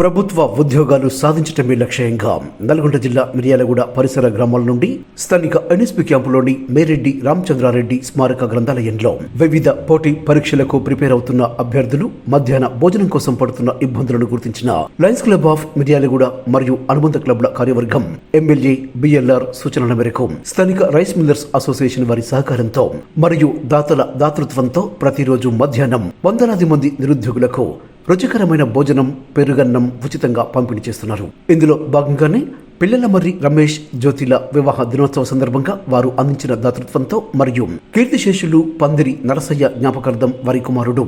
ప్రభుత్వ ఉద్యోగాలు సాధించటమే లక్ష్యంగా నల్గొండ జిల్లా మిర్యాలగూడ పరిసర గ్రామాల నుండి స్థానిక ఎన్ఎస్పీ క్యాంపులోని మేరెడ్డి రామచంద్రారెడ్డి స్మారక గ్రంథాలయంలో వివిధ పోటీ పరీక్షలకు ప్రిపేర్ అవుతున్న అభ్యర్థులు మధ్యాహ్న భోజనం కోసం పడుతున్న ఇబ్బందులను గుర్తించిన లయన్స్ క్లబ్ ఆఫ్ మిర్యాలగూడ మరియు అనుబంధ క్లబ్ల కార్యవర్గం ఎమ్మెల్యే బిఎల్ఆర్ సూచనల మేరకు స్థానిక రైస్ మిల్లర్స్ అసోసియేషన్ వారి సహకారంతో మరియు దాతల దాతృత్వంతో ప్రతిరోజు మధ్యాహ్నం వందలాది మంది నిరుద్యోగులకు రుచికరమైన భోజనం పెరుగన్నం ఉచితంగా పంపిణీ చేస్తున్నారు. ఇందులో భాగంగానే పిల్లల మర్రి రమేష్ జ్యోతిల వివాహ దినోత్సవ సందర్భంగా వారు అందించిన దాతృత్వంతో మరియు కీర్తిశేషులు పందిరి నరసయ్య జ్ఞాపకార్థం వారి కుమారుడు.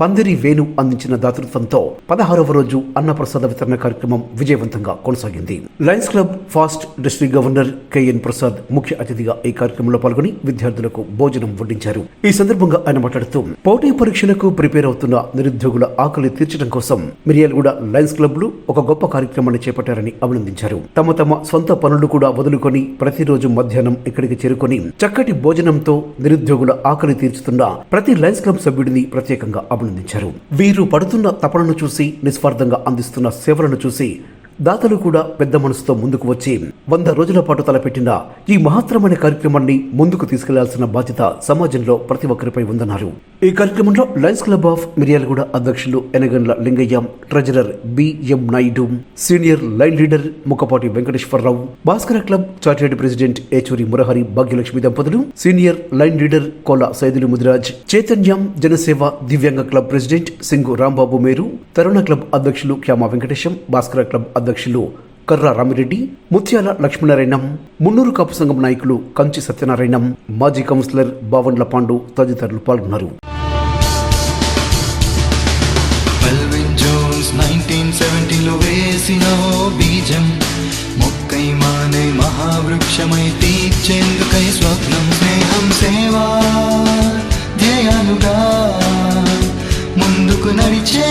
పందిరి వేణు అందించిన దాతృత్వంతో పదహారవ రోజు అన్నప్రసాద వితరణ కార్యక్రమం విజయవంతంగా కొనసాగింది. Lions Club first district governor K N Prasad ముఖ్య అతిథిగా ఈ కార్యక్రమంలో పాల్గొని విద్యార్థులకు భోజనం వడ్డించారు. ఈ సందర్భంగా ఆయన మాట్లాడుతూ పోటీ పరీక్షలకు ప్రిపేర్ అవుతున్న నిరుద్యోగుల ఆకలి తీర్చడం కోసం మిర్యాలగూడ లయన్స్ క్లబ్లు ఒక గొప్ప కార్యక్రమాన్ని చేపట్టారని అభినందించారు. తమ తమ సొంత పనులు కూడా వదులుకొని ప్రతిరోజు మధ్యాహ్నం ఇక్కడికి చేరుకొని చక్కటి భోజనంతో నిరుద్యోగుల ఆకలి తీర్చుతున్న ప్రతి లయన్స్ క్లబ్ సభ్యుడిని ప్రత్యేకంగా అభినందించారు వీరు పడుతున్న తపనను చూసి నిస్వార్థంగా అందిస్తున్న సేవలను చూసి దాతలు కూడా పెద్ద మనసుతో ముందుకు వచ్చి వంద రోజుల పాటు తలపెట్టిన ఈ మహత్తరమైన కార్యక్రమాన్ని ముందుకు తీసుకెళ్ళాల్సిన బాధ్యత సమాజంలో ప్రతి ఒక్కరిపై ఉందన్నారు. ఈ కార్యక్రమంలో లయన్స్ క్లబ్ ఆఫ్ మిర్యాలగూడ అధ్యక్షులు Enagandla Lingaiah treasurer B M Naidu senior lion leader Mukkapati Venkateswararao Bhaskara club chartered president Yechuri Murahari Bhagyalakshmi దంపతులు senior lion leader Kola Saidulu Mudiraj చైతన్యం జనసేవ దివ్యాంగ క్లబ్ ప్రెసిడెంట్ సింగు రాంబాబు మేరు తరుణ క్లబ్ అధ్యక్షులు క్యామా వెంకటేశం భాస్కర క్లబ్ అధ్యక్షులు కర్ర రామిరెడ్డి ముత్యాల లక్ష్మీనారాయణం మున్నూరు కాపు సంఘం నాయకులు కంచి సత్యనారాయణం మాజీ కౌన్సిలర్ బావండ్ల పాండు తదితరులు పాల్గొన్నారు. మెల్విన్ జోన్స్ నైన్టీన్ సెవెంటీలో వేసిన బీజం మొక్కై మానే మహావృక్షమై తీర్చేందుకై స్వప్నం స్నేహం సేవా ధ్యేయాలుగా ముందుకు నడిచే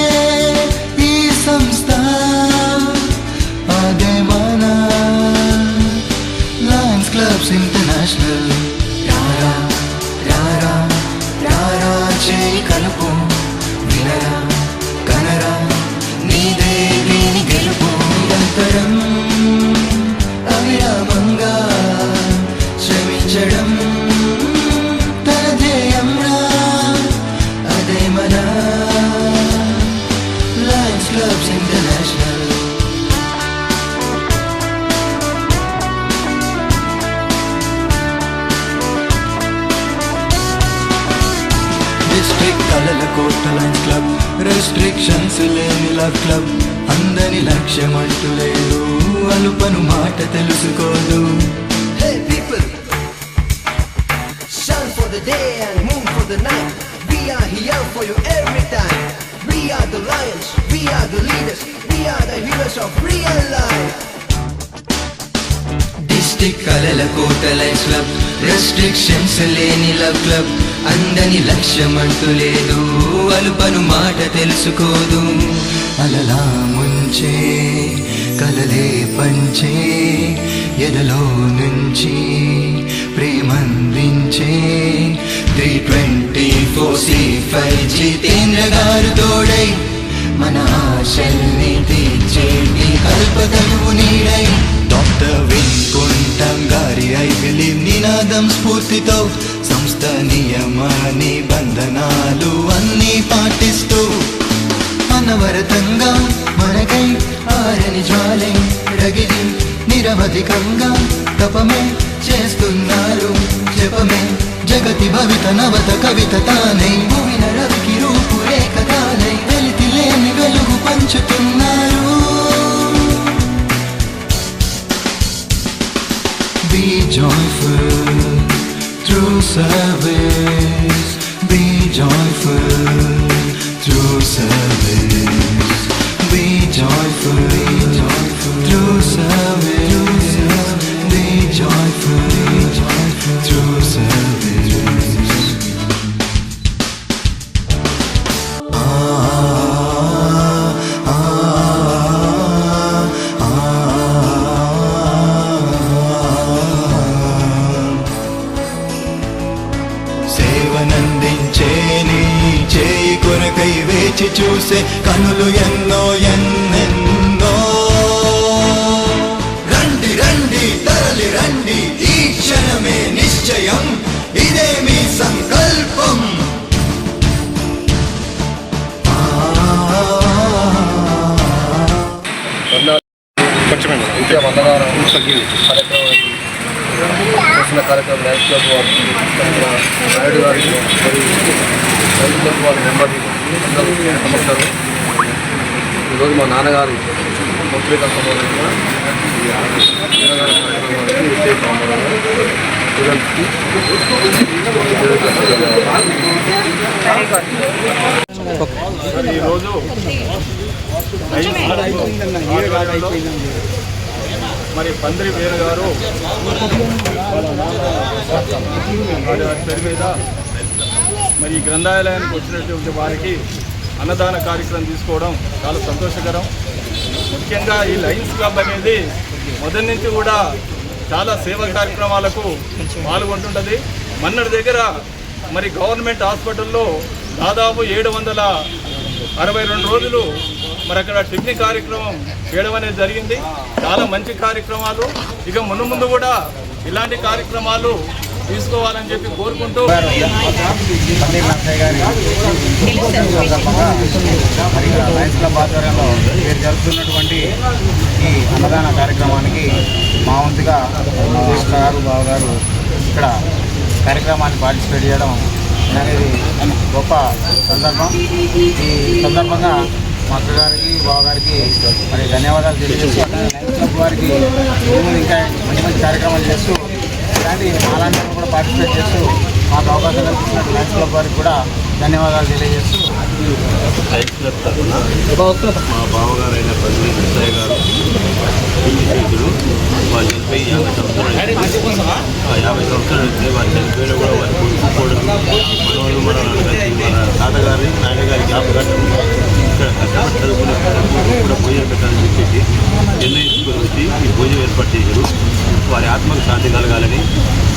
రెస్ట్రిక్షన్స్ లేని లవ్ క్లబ్ అందని లక్ష్యం అంటూ లేదు అలుపను మాట తెలుసుకోదు Hey people, shine for the day and moon for the night. We are here for you every time. We are the lions, we are the leaders, we are the heroes of real life. District కలల కోట Lions Club restrictions లేని love club అందని లక్ష్యం లేదు. అలుపను మాట తెలుసుకోదు. అలలా ముంచే కలలే పంచే ఎదలో నుంచి ప్రేమందించే three twenty four C five Jitendra గారు తోడై మన ఆశల్ని తీర్చేటి కల్పతరువు నీడై. డాక్టర్ వెంకుంటం గారి ఐ బిలీవ్ నినాదం స్ఫూర్తితో నియమ నిబంధనాలు అన్నీ పాటిస్తూ అనవరతంగా మనకై ఆరని జ్వాలై రగిలి నిరవధికంగా తపమే చేస్తున్నారు. జపమే జగతి భవిత నవత కవిత తానై భూమిన రవికి రూపురేఖ తానై వెలితి లేని వెలుగు పంచుతున్నారు. Be joyful. Through service. Be joyful through service. Be joyful, ఆనందించే నీ చేయి కొరకై వేచి చూసే కనులు ఎన్నో ఎన్నెన్నో. రండి రండి తరలి రండి ఈ క్షణమే నిశ్చయం. ఇదే మీ సంకల్పం. అందరూ నమస్కారం ఈరోజు మా నాన్నగారి పత్రిక సంబంధించిన ఈ నాన్నగారి కార్యక్రమానికి విశేష ఆమోదంగా స్టూడెంట్స్కి మరి ఈరోజు మరి పందిరి వేరు గారు వారి పేరు మీద మరి ఈ గ్రంథాలయానికి వచ్చినటువంటి వారికి అన్నదాన కార్యక్రమం తీసుకోవడం చాలా సంతోషకరం. ముఖ్యంగా ఈ లయన్స్ క్లబ్ అనేది మొదటి నుంచి కూడా చాలా సేవా కార్యక్రమాలకు పాల్గొంటుంటుంది. మన్నటి దగ్గర మరి గవర్నమెంట్ హాస్పిటల్లో దాదాపు ఏడు వందల అరవై రెండు రోజులు మరి అక్కడ టిఫిన్ కార్యక్రమం చేయడం అనేది జరిగింది. చాలా మంచి కార్యక్రమాలు. ఇక ముందు ముందు కూడా ఇలాంటి కార్యక్రమాలు తీసుకోవాలని చెప్పి కోరుకుంటూ పన్నీర్ లయన్స్ క్లబ్ ఆధ్వర్యంలో మీరు జరుపుతున్నటువంటి ఈ అన్నదాన కార్యక్రమానికి మా వంతుగా మా గారు గారు ఇక్కడ కార్యక్రమాన్ని పార్టిసిపేట్ చేయడం అనేది గొప్ప సందర్భం. ఈ సందర్భంగా మా అక్క గారికి మరి ధన్యవాదాలు తెలియజేస్తూ అట్లానే లయన్స్ క్లబ్ వారికి ఇంకా మంచి మంచి కార్యక్రమాలు చేస్తూ ఇలాంటి మాలాంటి కూడా పార్టిసిపేట్ చేస్తూ మాకు అవకాశం కల్పించిన లైన్స్ క్లబ్ వారికి కూడా ధన్యవాదాలు తెలియజేస్తూ లైఫ్ క్లబ్ తరఫున మా బావగారైన పల్లి నరసయ్య గారు ఇంటి వారు చనిపోయి యాభై సంవత్సరాలు ఆ యాభై సంవత్సరాలు అయితే వారు చనిపోయినా కూడా వారి కొడుకు కూడా మనవాళ్ళు మన తాతగారి నాయనగారి జ్ఞాపకార్థం ఇక్కడ చదువుకునే పిల్లలకు కూడా భోజనం పెట్టాలని చెప్పేసి వచ్చి ఈ భోజనం ఏర్పాటు చేశారు వారి ఆత్మకు శాంతి కలగాలని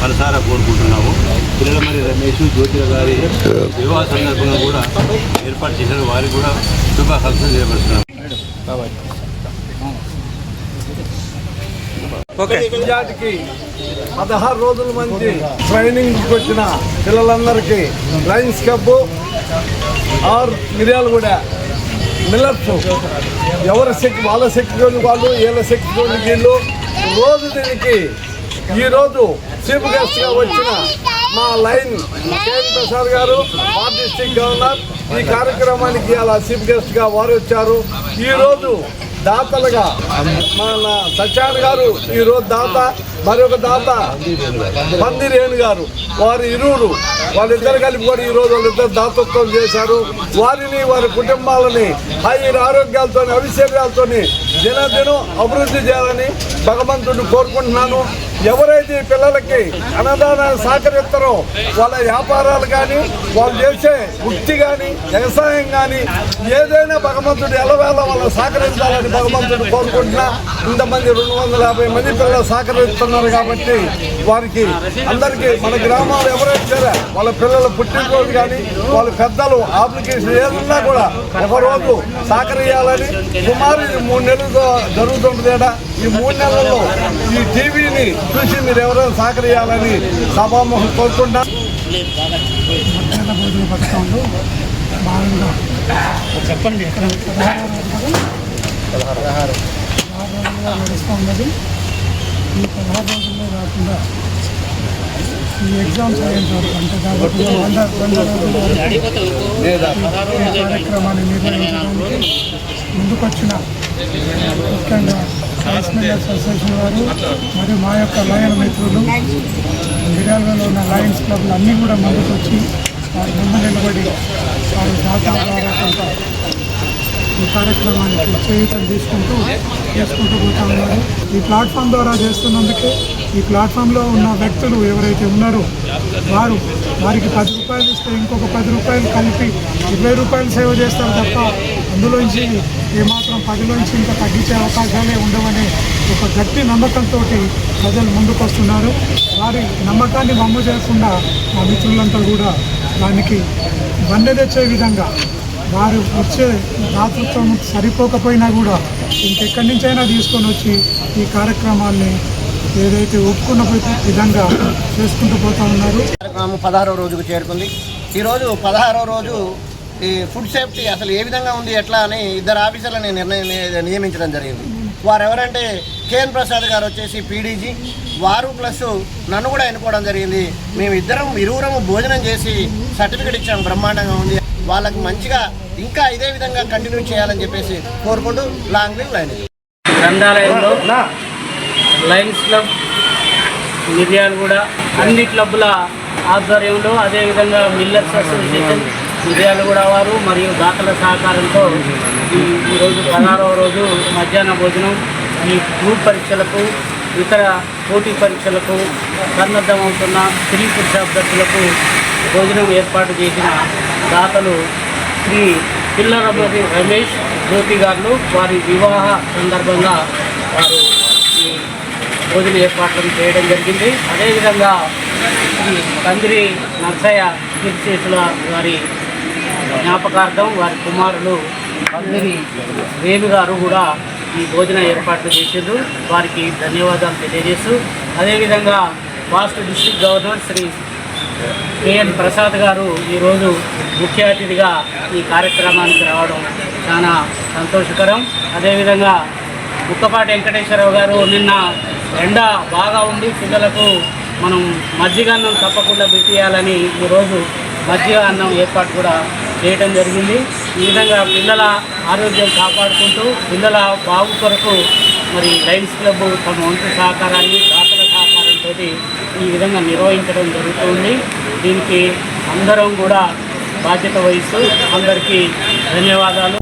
మనసారా కోరుకుంటున్నాము పిల్లల మరి రమేష్ జ్యోతిర గారి వివాహ సందర్భంగా కూడా ఏర్పాటు చేశారు వారికి కూడా శుభాకాంక్షలు చేయబడుతున్నాం జాతికి పదహారు రోజుల మంది ట్రైనింగ్ వచ్చిన పిల్లలందరికీ లయన్స్ క్లబ్ ఆర్ మిరియాలు కూడా మిల్లర్స్ ఎవరి శక్తి వాళ్ళ శక్తితోని వాళ్ళు వీళ్ళ శక్తితోని వీళ్ళు. రోజు దీనికి ఈరోజు చీఫ్ గెస్ట్గా వచ్చిన మా లైన్ కేఎన్ ప్రసాద్ గారు మా డిస్టిక్ గవర్నర్ ఈ కార్యక్రమానికి అలా చీఫ్ గెస్ట్గా వారు వచ్చారు. ఈరోజు దాతలుగా మన సత్యాన్ గారు ఈరోజు దాత మరొక దాత పందిరేణు గారు వారి ఇరువురు వాళ్ళిద్దరు కలిపి కూడా ఈరోజు వాళ్ళిద్దరు దాతత్వం చేశారు. వారిని వారి కుటుంబాలని హైర్ ఆరోగ్యాలతో అవిశర్యాలతో దినదినం అభివృద్ధి చేయాలని భగవంతుడిని కోరుకుంటున్నాను. ఎవరైతే ఈ పిల్లలకి అన్నదానాన్ని సహకరిస్తారో వాళ్ళ వ్యాపారాలు కానీ వాళ్ళు చేసే వృత్తి కానీ వ్యవసాయం కానీ ఏదైనా భగవంతుడు ఎలవేళ వాళ్ళు సహకరించాలని భగవంతుడు కోరుకుంటున్నా ఇంతమంది రెండు వందల యాభై మంది పిల్లలు సహకరిస్తున్నారు కాబట్టి వారికి అందరికీ మన గ్రామాలు ఎవరైతే సరే వాళ్ళ పిల్లలు పుట్టినరోజు కానీ వాళ్ళ పెద్దలు అప్లికేషన్ ఏదన్నా కూడా ఒకరోజు సహకరియాలని సుమారు మూడు నెలలతో జరుగుతుంటుంది ఈడ. ఈ మూడు నెలల్లో ఈ టీవీని చూసి మీరు ఎవరైనా సహకరియాలని సభాముఖం పథకంలో భాగంగా చెప్పండి పదహారు రోజులుగా నడుస్తూ ఉన్నది ఈ పదహారు రోజుల్లో కాకుండా ఈ ఎగ్జామ్స్ అయ్యేంత వరకు అంటే దాదాపు వంద వంద రోజుల. వరకు ఈ కార్యక్రమాన్ని నిర్వహించడానికి ముందుకొచ్చిన ముఖ్యంగా అసోసియేషన్ వారు మరియు మా యొక్క లయన్ మిత్రులు మిర్యాలలో ఉన్న లయన్స్ క్లబ్లు అన్నీ కూడా ముందుకు వచ్చి వారి ముందు నిలబడి వారి దాతల ద్వారా కొంత ఈ కార్యక్రమానికి చేయూతం తీసుకుంటూ చేసుకుంటూ పోతా ఉన్నారు. ఈ ప్లాట్ఫామ్ ద్వారా చేస్తున్నందుకే ఈ ప్లాట్ఫామ్లో ఉన్న వ్యక్తులు ఎవరైతే ఉన్నారో వారు వారికి పది రూపాయలు ఇస్తే ఇంకొక పది రూపాయలు కలిపి ఇరవై రూపాయలు సేవ చేస్తారు తప్ప అందులోంచి ఏమాత్రం పదిలోంచి ఇంకా తగ్గించే అవకాశాలే ఉండవనే ఒక గట్టి నమ్మకంతో ప్రజలు ముందుకొస్తున్నారు. వారి నమ్మకాన్ని మమ్మ చేయకుండా మా మిత్రులంతా కూడా దానికి బండ తెచ్చే విధంగా వారు వచ్చే దాతృత్వం సరిపోకపోయినా కూడా ఇంకెక్కడి నుంచైనా తీసుకొని వచ్చి ఈ కార్యక్రమాల్ని ఏదైతే ఒప్పుకున్న విధంగా చేసుకుంటూ పోతా ఉన్నారు. కార్యక్రమం పదహారో రోజుకు చేరుకుంది. ఈరోజు పదహారో రోజు ఈ ఫుడ్ సేఫ్టీ అసలు ఏ విధంగా ఉంది ఎట్లా అని ఇద్దరు ఆఫీసర్లని నిర్ణయం నియమించడం జరిగింది. వారు ఎవరంటే కేఎన్ ప్రసాద్ గారు వచ్చేసి పీడీజీ వారు ప్లస్ నన్ను కూడా ఎన్నుకోవడం జరిగింది. మేము ఇద్దరం ఇరువురము భోజనం చేసి సర్టిఫికెట్ ఇచ్చాం బ్రహ్మాండంగా ఉంది. వాళ్ళకి మంచిగా ఇంకా ఇదే విధంగా కంటిన్యూ చేయాలని చెప్పేసి కోరుకుంటూ లాంగ్ లివ్ లైన్. గ్రంథాలయంలో లయన్స్ క్లబ్ మిర్యాలగూడ అన్ని క్లబ్బుల ఆధ్వర్యంలో అదేవిధంగా మిల్లర్స్ అసోసియేషన్ మిర్యాలగూడ వారు మరియు దాతల సహకారంతో ఈ ఈరోజు పదహారవ రోజు మధ్యాహ్న భోజనం. ఈ గ్రూప్ పరీక్షలకు ఇతర పోటీ పరీక్షలకు సన్నద్ధమవుతున్న స్త్రీ పురుష అభ్యర్థులకు భోజనం ఏర్పాటు చేసిన దాతలు శ్రీ పిల్లరమతి రమేష్ జ్యోతి గారు వారి వివాహ సందర్భంగా వారు భోజన ఏర్పాట్లను చేయడం జరిగింది. అదేవిధంగా శ్రీ కందిరి నర్సయ్య కీర్తిశేషుల వారి జ్ఞాపకార్థం వారి కుమారులు కందిరి వేణు గారు కూడా ఈ భోజన ఏర్పాట్లు చేసిండ్రు. వారికి ధన్యవాదాలు తెలియజేస్తూ అదేవిధంగా first district governor Shri K N Prasad గారు ఈరోజు ముఖ్య అతిథిగా ఈ కార్యక్రమానికి రావడం చాలా సంతోషకరం. అదేవిధంగా ముక్కపాటి వెంకటేశ్వరరావు గారు నిన్న ఎండ బాగా ఉంది పిల్లలకు మనం మజ్జిగ అన్నం తప్పకుండా పెట్టేయాలని ఈరోజు మజ్జిగ అన్నం ఏర్పాటు కూడా చేయడం జరిగింది. ఈ విధంగా పిల్లల ఆరోగ్యం కాపాడుకుంటూ పిల్లల బాగు కొరకు మరి లయన్స్ క్లబ్ తమ వంతు సహకారాన్ని దాతల సహకారంతో ఈ విధంగా నిర్వహించడం జరుగుతుంది. దీనికి అందరం కూడా బాధ్యత వహిస్తూ అందరికీ ధన్యవాదాలు.